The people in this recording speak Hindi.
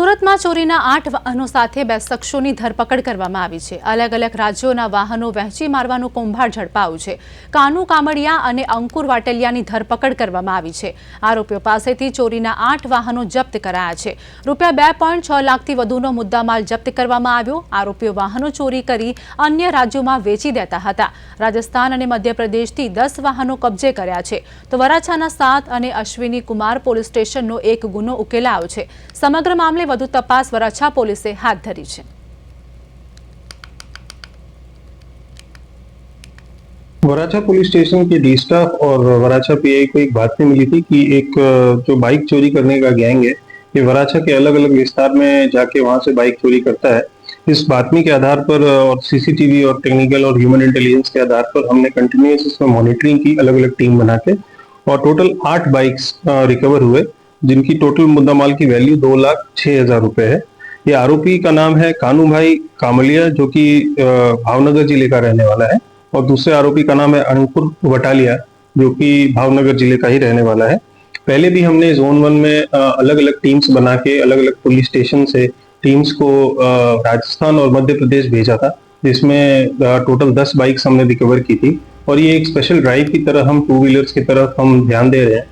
સુરતમાં ચોરીના આઠ વાહનો સાથે બે શખ્સોની ધરપકડ કરવામાં આવી છે. અલગ અલગ રાજ્યોના વાહનો વહેંચી મારવાનું કૌભાંડ ઝડપાયું છે. કાનુ કામડિયા અને અંકુર વાટલિયાની ધરપકડ કરવામાં આવી છે. આરોપીઓ પાસેથી ચોરીના આઠ વાહનો જપ્ત કરાયા છે. રૂપિયા બે પોઈન્ટ છ લાખથી વધુનો મુદ્દામાલ જપ્ત કરવામાં આવ્યો. આરોપીઓ વાહનો ચોરી કરી અન્ય રાજ્યોમાં વેચી દેતા હતા. રાજસ્થાન અને મધ્યપ્રદેશથી દસ વાહનો કબજે કર્યા છે. તો વરાછાના સાત અને અશ્વિની કુમાર પોલીસ સ્ટેશનનો એક ગુનો ઉકેલાયો છે. સમગ્ર મામલે વધુ તપાસ વરાછા પોલીસે હાથ ધરી છે वराछा पुलिस स्टेशन के डी स्टाफ और वराछा पीआई को एक बात मिली थी कि एक अ, जो बाइक चोरी करने का गैंग है ये वराछा के अलग अलग विस्तार में जाके वहां से बाइक चोरी करता है इस बातमी के आधार पर अ, और सीसीटीवी और टेक्निकल और ह्यूमन इंटेलिजेंस के आधार पर हमने कंटिन्यूस इसमें मॉनिटरिंग की अलग अलग टीम बना के और टोटल आठ बाइक्स रिकवर हुए जिनकी टोटल मुद्दा माल की वैल्यू दो लाख छह हज़ार रुपए है। ये आरोपी का नाम है कानू भाई कामलिया, जो कि भावनगर ज़िले का रहने वाला है। और दूसरे आरोपी का नाम है अंकुर वटालिया, जो कि भावनगर ज़िले का ही रहने वाला है। पहले भी हमने जोन वन में अलग अलग टीम्स बना के अलग अलग पुलिस स्टेशन से टीम्स को राजस्थान और मध्य प्रदेश भेजा था, जिसमें टोटल दस बाइक्स हमने रिकवर की थी। और ये एक स्पेशल ड्राइव की तरह हम टू व्हीलर्स की तरफ़ हम ध्यान दे रहे हैं।